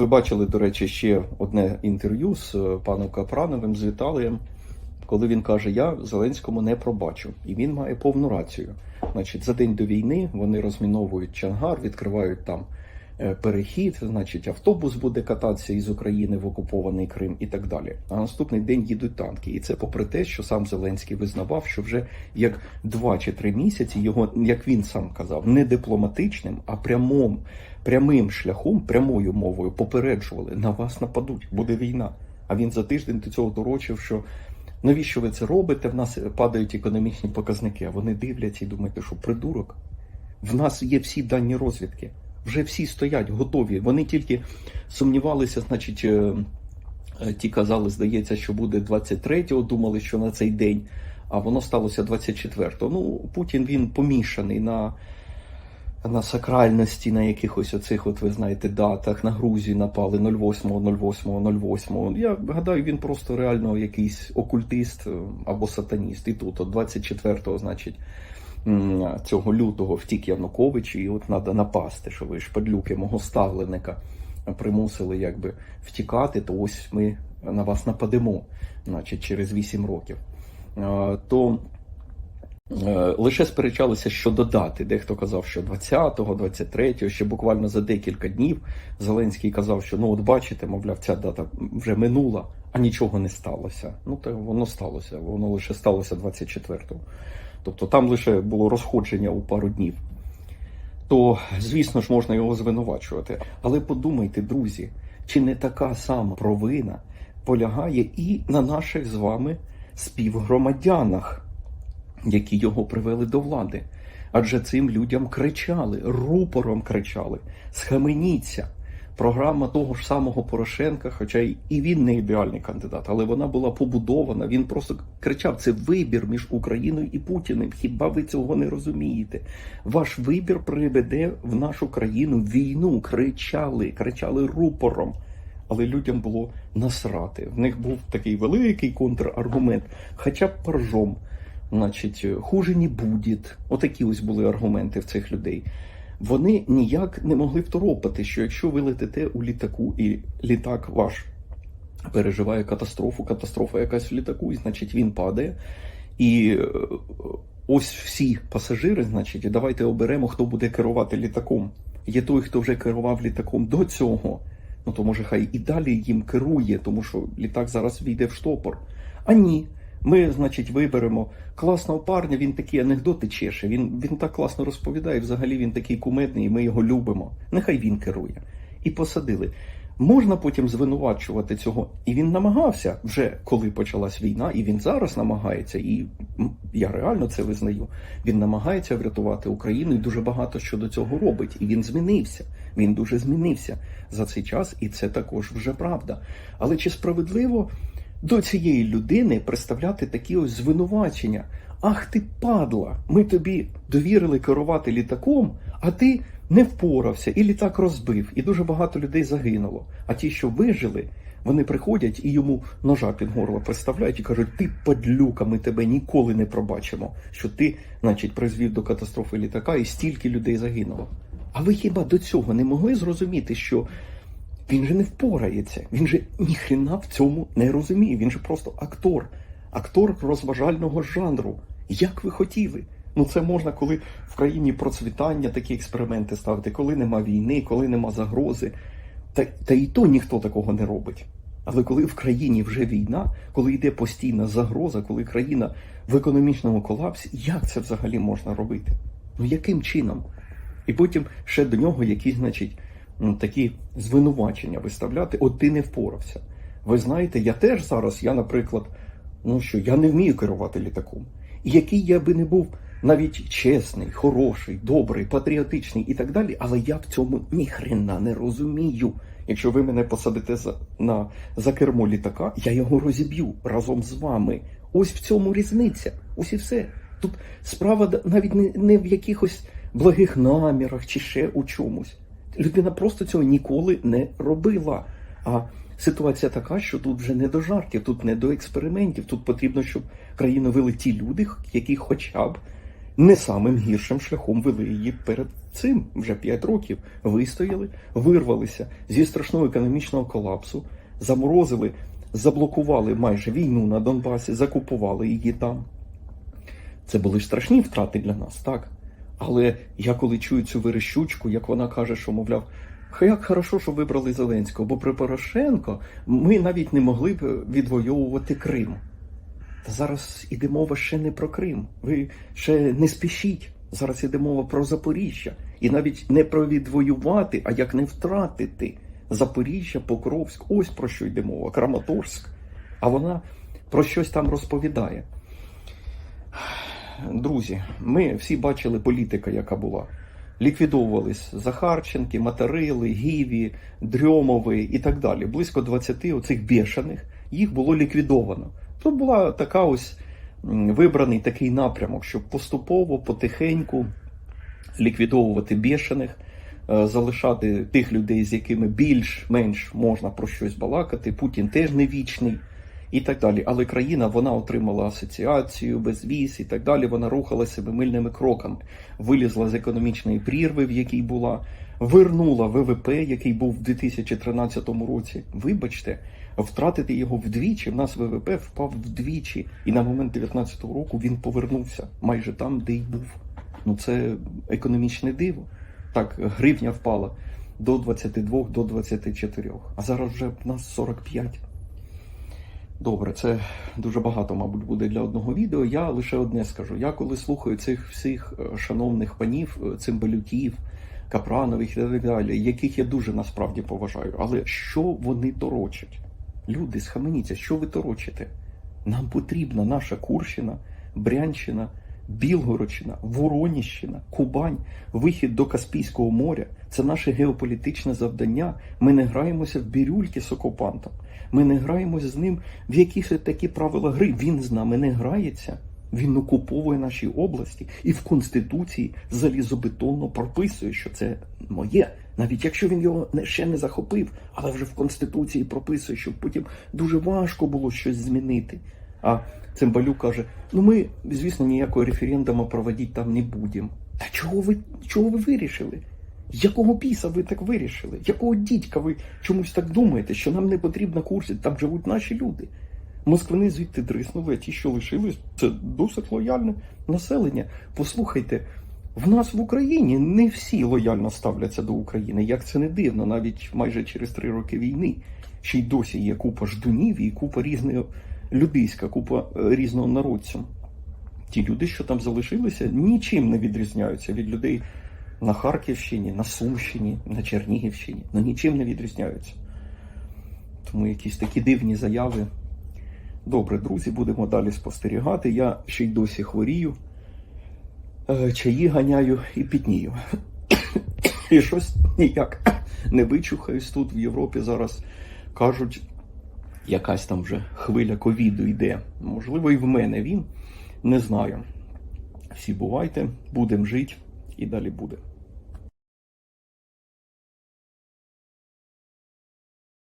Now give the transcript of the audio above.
Ви бачили, до речі, ще одне інтерв'ю з е, паном Капрановим, з Віталієм, коли він каже: Я Зеленському не пробачу. І він має повну рацію. Значить, за день до війни вони розміновують Чангар, відкривають там перехід, значить, автобус буде кататися із України в окупований Крим і так далі. А наступний день їдуть танки. І це попри те, що сам Зеленський визнавав, що вже як два чи три місяці його, як він сам казав, не дипломатичним, а прямом, прямим шляхом, прямою мовою попереджували, на вас нападуть, буде війна. А він за тиждень до цього доручив, що навіщо ви це робите? В нас падають економічні показники. А вони дивляться і думають, що придурок. В нас є всі дані розвідки. Вже всі стоять, готові. Вони тільки сумнівалися, значить, е, е, ті казали, здається, що буде 23-го, думали, що на цей день, а воно сталося 24-го. Ну, Путін він помішаний на, на сакральності, на якихось оцих, от ви знаєте, датах. На Грузію напали 08-го, 08-го, 08-го. Я гадаю, він просто реально якийсь окультист е, або сатаніст. І тут, от 24-го, значить. Цього лютого втік Янукович, і от треба напасти, що ви шпадлюки мого ставленика примусили якби втікати, то ось ми на вас нападемо, значить, через 8 років. То лише сперечалися щодо дати. Дехто казав, що 20-го, 23-го, ще буквально за декілька днів Зеленський казав, що ну от бачите, мовляв, ця дата вже минула, а нічого не сталося. Ну то воно сталося, воно лише сталося 24-го. Тобто там лише було розходження у пару днів. То, звісно ж, можна його звинувачувати. Але подумайте, друзі, чи не така сама провина полягає і на наших з вами співгромадянах, які його привели до влади. Адже цим людям кричали, рупором кричали: схаменіться. Програма того ж самого Порошенка, хоча і він не ідеальний кандидат, але вона була побудована. Він просто кричав: це вибір між Україною і Путіним. Хіба ви цього не розумієте? Ваш вибір приведе в нашу країну війну. Кричали, кричали рупором. Але людям було насрати. В них був такий великий контраргумент, хоча б поржом. Значить, хуже не буде. Отакі ось були аргументи в цих людей. Вони ніяк не могли второпати, що якщо ви летите у літаку, і літак ваш переживає катастрофу, катастрофа якась в літаку, і значить він падає. І е, ось всі пасажири, значить, давайте оберемо, хто буде керувати літаком. Є той, хто вже керував літаком до цього. Ну то може хай і далі їм керує, тому що літак зараз війде в штопор. А ні. Ми, значить, виберемо класного парня, він такі анекдоти чеше, він, він так класно розповідає, взагалі він такий кумедний, і ми його любимо. Нехай він керує. І посадили. Можна потім звинувачувати цього. І він намагався вже коли почалась війна, і він зараз намагається, і я реально це визнаю. Він намагається врятувати Україну і дуже багато що до цього робить. І він змінився. Він дуже змінився за цей час, і це також вже правда. Але чи справедливо до цієї людини представляти такі ось звинувачення? Ах ти падла! Ми тобі довірили керувати літаком, а ти не впорався, і літак розбив, і дуже багато людей загинуло. А ті, що вижили, вони приходять і йому ножа під горло приставляють і кажуть: ти падлюка, ми тебе ніколи не пробачимо, що ти, значить, призвів до катастрофи літака, і стільки людей загинуло. А ви хіба до цього не могли зрозуміти, що він же не впорається, він же ніхрена в цьому не розуміє. Він же просто актор, актор розважального жанру. Як ви хотіли? Ну це можна, коли в країні процвітання такі експерименти ставити, коли нема війни, коли нема загрози. Та, та і то ніхто такого не робить. Але коли в країні вже війна, коли йде постійна загроза, коли країна в економічному колапсі, як це взагалі можна робити? Ну яким чином? І потім ще до нього якісь, значить, такі звинувачення виставляти, от ти не впорався. Ви знаєте, я теж зараз, я, наприклад, ну що, я не вмію керувати літаком. І який я би не був навіть чесний, хороший, добрий, патріотичний і так далі, але я в цьому ніхрена не розумію. Якщо ви мене посадите за, на, за кермо літака, я його розіб'ю разом з вами. Ось в цьому різниця. Ось і все. Тут справа навіть не, не в якихось благих намірах чи ще у чомусь. Людина просто цього ніколи не робила. А ситуація така, що тут вже не до жартів, тут не до експериментів. Тут потрібно, щоб країну вели ті люди, які хоча б не самим гіршим шляхом вели її перед цим вже 5 років. Вистояли, вирвалися зі страшного економічного колапсу, заморозили, заблокували майже війну на Донбасі, закупували її там. Це були страшні втрати для нас, так? Але я коли чую цю верещучку, як вона каже, що, мовляв, «Ха, як хорошо, що вибрали Зеленського, бо при Порошенко ми навіть не могли б відвоювати Крим. Та зараз іде мова ще не про Крим. Ви ще не спішіть. Зараз іде мова про Запоріжжя. І навіть не про відвоювати, а як не втратити Запоріжжя, Покровськ. Ось про що йде мова. Краматорськ. А вона про щось там розповідає. Друзі, ми всі бачили політика, яка була. Ліквідовувались Захарченки, Материли, Гіві, Дрьомови і так далі. Близько 20 оцих бешених їх було ліквідовано. Тут була така ось вибраний такий напрямок, щоб поступово, потихеньку ліквідовувати бешених, е, залишати тих людей, з якими більш-менш можна про щось балакати. Путін теж не вічний і так далі. Але країна вона отримала асоціацію, безвіз і так далі. Вона рухалася мильними кроками, вилізла з економічної прірви, в якій була, вернула ВВП, який був в 2013 році. Вибачте, втратити його вдвічі. В нас ВВП впав вдвічі, і на момент 2019 року він повернувся майже там, де й був. Ну це економічне диво. Так, гривня впала до 22, до 24, а зараз вже в нас 45. Добре, це дуже багато, мабуть, буде для одного відео. Я лише одне скажу. Я коли слухаю цих всіх е, шановних панів, е, цимбалюків, капранових і так далі, яких я дуже насправді поважаю, але що вони торочать? Люди, схаменіться, що ви торочите? Нам потрібна наша Курщина, Брянщина, Білгородщина, Вороніщина, Кубань, вихід до Каспійського моря. Це наше геополітичне завдання. Ми не граємося в бірюльки з окупантом. Ми не граємося з ним в якісь такі правила гри. Він з нами не грається. Він окуповує наші області і в Конституції залізобетонно прописує, що це моє, навіть якщо він його ще не захопив, але вже в Конституції прописує, що потім дуже важко було щось змінити. А Цимбалюк каже: ну ми, звісно, ніякого референдуму проводити там не будемо. Та чого ви чого ви вирішили? Якого біса ви так вирішили? Якого дідька ви чомусь так думаєте, що нам не потрібна курсі, там живуть наші люди. Москвини звідти дриснули, а ті, що лишились, це досить лояльне населення. Послухайте, в нас в Україні не всі лояльно ставляться до України. Як це не дивно, навіть майже через три роки війни ще й досі є купа ждунів і купа різної людиська, купа е, різного народцю. Ті люди, що там залишилися, нічим не відрізняються від людей на Харківщині, на Сумщині, на Чернігівщині. Ну нічим не відрізняються. Тому якісь такі дивні заяви. Добре, друзі, будемо далі спостерігати. Я ще й досі хворію, Е, чаї ганяю і пітнію. І щось ніяк не вичухаюсь тут в Європі зараз. Кажуть, якась там вже хвиля ковіду йде. Можливо, і в мене він. Не знаю. Всі бувайте, будемо жити і далі буде.